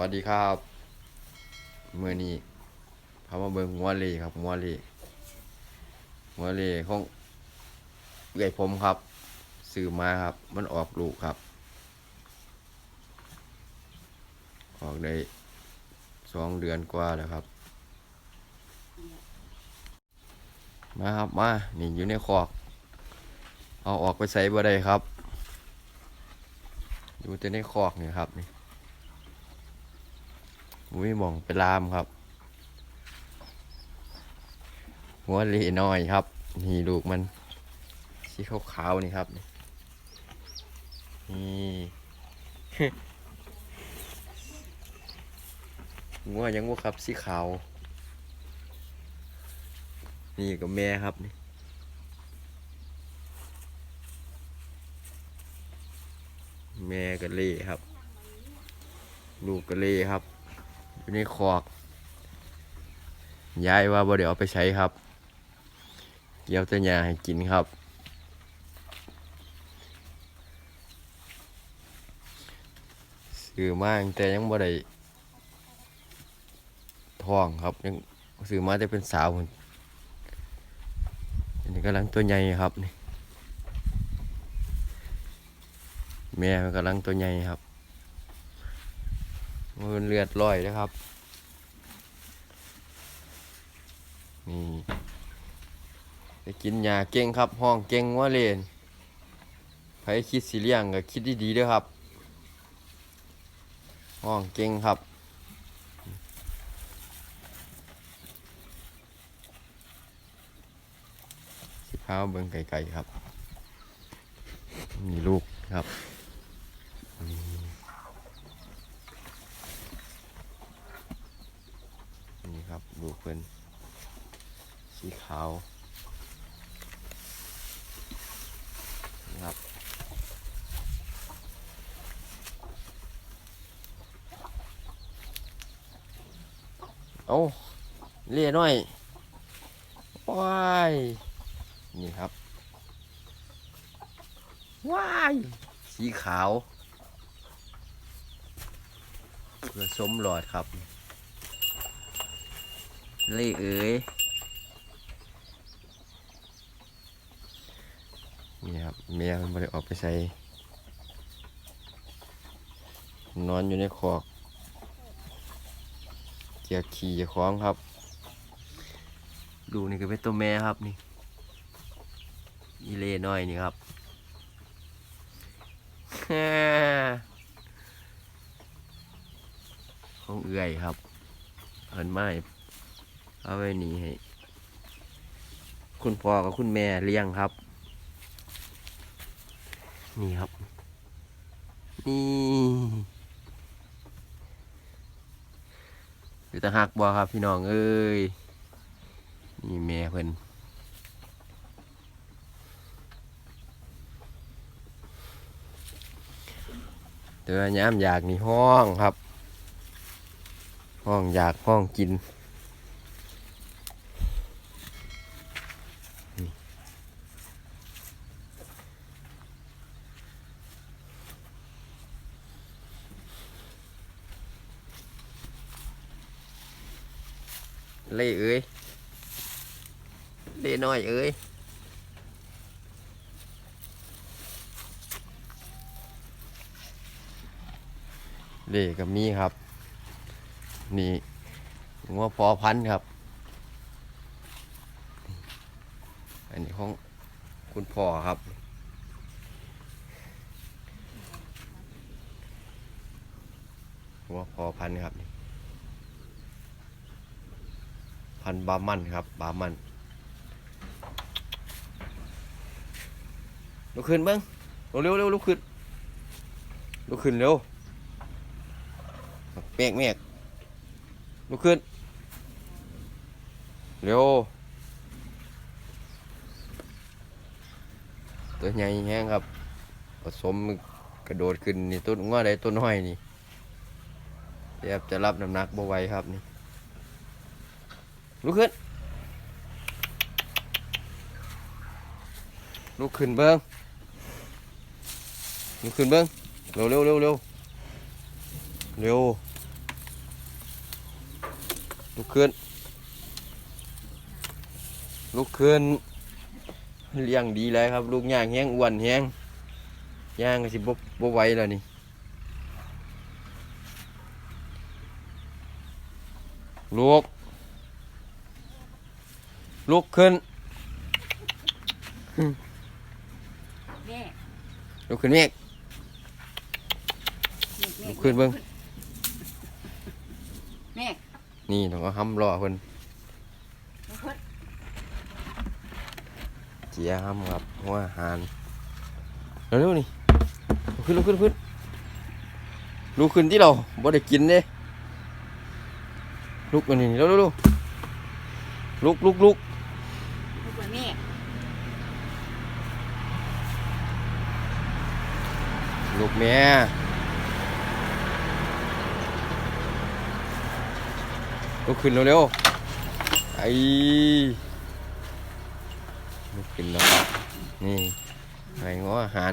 วัสดีครับเมื่อนี้พามาเบิ่งหัวเลครับหัวเลหัวเลของเอื้อยผมครับซื้อมาครับ มันออกลูกครับ ออกได้สองเดือนกว่าแล้วครับ มาครับมานี่อยู่ในคอก เอาออกไปใส่บ่ได้ครับ อยู่แต่ในคอกนี่ครับนี่ มุ้ยมองไปลามครับ หัวเลีน้อยครับ นี่ลูกมันสีขาวๆนี่ครับ นี่หัวยังว่าครับสีขาว นี่กับแม่ครับนี่แม่กับเล่ครับ ลูกกับเล่ครับ อยู่ในคอกยายว่าบ่เดี๋ยวเอาไปใช้ครับ เกี่ยวแต่ยาให้กินครับ ซื้อมาแต่ยังบ่ได้ท้องครับ ยังซื้อมาแต่เป็นสาวพุ่นอันนี้กำลังตัวใหญ่ครับนี่แม่กำลังตัวใหญ่ครับ มันเลือดลอยนะครับ นี่จะกินยาเก่งครับ ห้องเก่งว่าเลนใครคิดสิเลี้ยงก็คิดดีๆด้วยครับ ห้องเก่งครับสิพาเบิ่งไก่ๆครับ มีลูกครับ นี่ครับดูเพิ่นสีขาวนะครับเอาเลี่ยน้อยว้ายนี่ครับว้ายสีขาวเพื่อสมหลอดครับ เล่เอ๋ยนี่ครับเมียมันไม่ได้ออกไปใส่นอนอยู่ในคอกเกียขี่จะคล้องครับ ดูนี่ก็เป็นตัวแม่ครับนี่อีเล่น้อยนี่ครับของเอื่อยครับเพิ่นไม้ เอาไว้หนีให้ คุณพ่อกับคุณแม่เลี้ยงครับ นี่ครับ นี่อยู่ตะหักบ่ครับพี่น้องเอ้ย นี่แม่เพิ่นเตือย้ำอยากนี่ห้องครับ ห้องอยากห้องกิน เล่เอ้ยเล่น้อยเอ้ยเล่กับมีครับ นี่งัวพอพันธ์ครับ อันนี้ของคุณพ่อครับงัวพอพันธ์ครับนี่ พันบามันครับ บามันลุกขึ้นเบิ้งเร็วเร็วลุกขึ้นลุกขึ้นเร็วเมกเมกลุกขึ้น เร็วตัวใหญ่แห้งครับ ผสมกระโดดขึ้นนี่ต้นง้อใดต้นน้อยนี่เรียบจะรับน้ำหนักบ่ไวครับนี่ ลุกขึ้น ลุกขึ้นเบิ้งลุกขึ้นเบิ้งเร็วเร็วเร็วเร็วเร็วลุกขึ้น ลุกขึ้น เลี้ยงดีเลยครับ ลูกย่างแห้งอ้วนแห้งย่างก็สิบบบ่ไหวแล้วนี่ลุก ลุกขึ้นแม่ลุกขึ้นเมฆลุกขึ้นเบิ่งแม่นี่ต้องเอาห้ำรอเพิ่นลุกขึ้นเจียห้ำครับหัวอาหารเร็วๆนี่ลุกขึ้นลุกขึ้นลุกขึ้นลุกขึ้นที่เราบ่ได้กินเด้ลุกอันนี้เร็วๆๆลุกลุกลุกลุกไปแม่ ลุกแม่ลุกขึ้นเร็วๆไอ้ลุกขึ้นแล้วนี่ไห้หัวอาหาร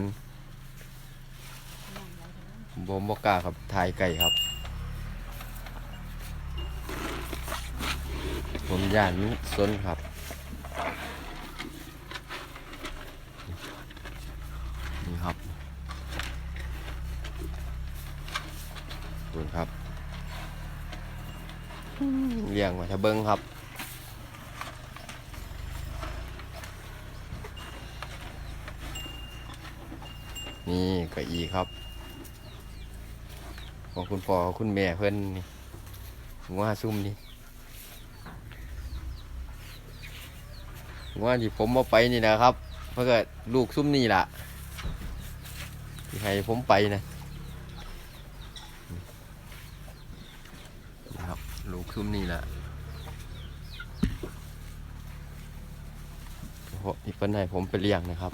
บ่บ่กล้าครับทายไก่ครับ ผมย่านมันซนครับ นี่ครับ ดูครับเลี้ยงมาทะเบิงครับนี่ก็อีครับ ของคุณพ่อคุณแม่เพื่อนนี่ว่าซุ่มนี่ว่าที่ผมมาไปนี่นะครับ เพื่อลูกซุ่มนี่ล่ะที่ให้ผมไปนะนี่ครับ ลูก ซุ่มนี่แหละเพราะที่เพิ่นให้ผมไปเลี้ยงนะครับ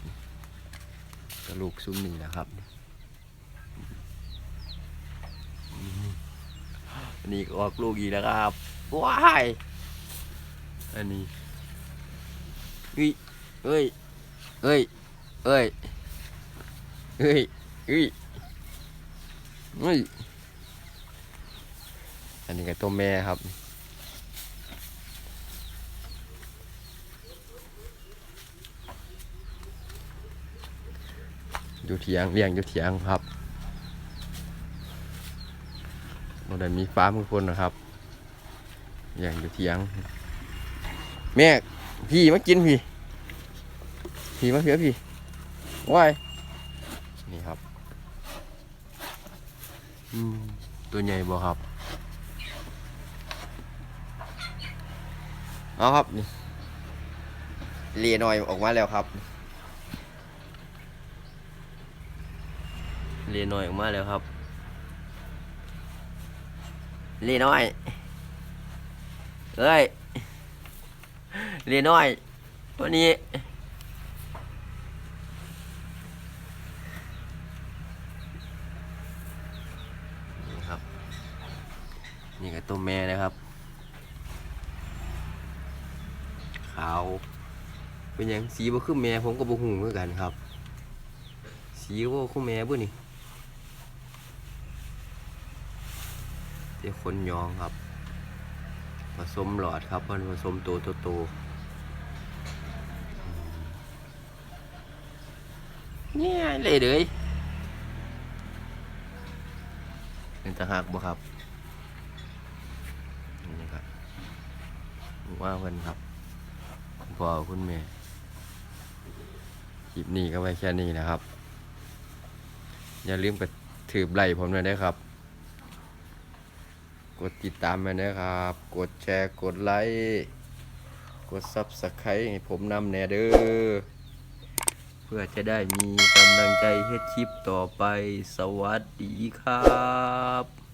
ก็ลูกซุ่มนี่แหละครับอืมอันนี้ก็ออกลูกอีกแล้วครับว้ายอันนี้เฮ้ยเอ้ยเอ้ยเอ้ยเฮ้ยเฮ้ยเฮ้ย อันนี้ก็ตัวแม่ครับอยู่เถียงเลี้ยงอยู่เถียงครับโมเดมีฟ้ามทุกคนนะครับเลี้ยงอยู่เถียง แม่พี่มากินพี่ พี่มาเพียพี่ว้ายนี่ครับอืมตัวใหญ่บ่ครับ เอาครับเลียนอยออกมาแล้วครับเลียนอยออกมาแล้วครับเลียนอยเอ้ยเลียนอยตัวนี้นี่ครับ นี่ก็ตัวแม่นะครับ ขาว เป็นหยังสีบ่คือแม่ผมก็บ่ฮู้เหมือนกันครับ สีบ่คือแม่เบ่นี่เดี๋ยวคนยองครับ ผสมหลอดครับมันผสมโตโตโตเนี่ยเลยเลยเป็นตะหักบ่ครับนี่ครับว่าเพิ่นครับคุณพ่อคุณแม่ คลิปนี้ก็ไว้แค่นี้นะครับ อย่าลืมกดถือไหลผมหน่อยด้วยครับ กดติดตามมาด้วยครับ กดแชร์กดไลค์กดซับสไครต์ให้ผมนำแน่เด้อเพื่อจะได้มีกำลังใจเฮ็ดคลิปต่อไปสวัสดีครับ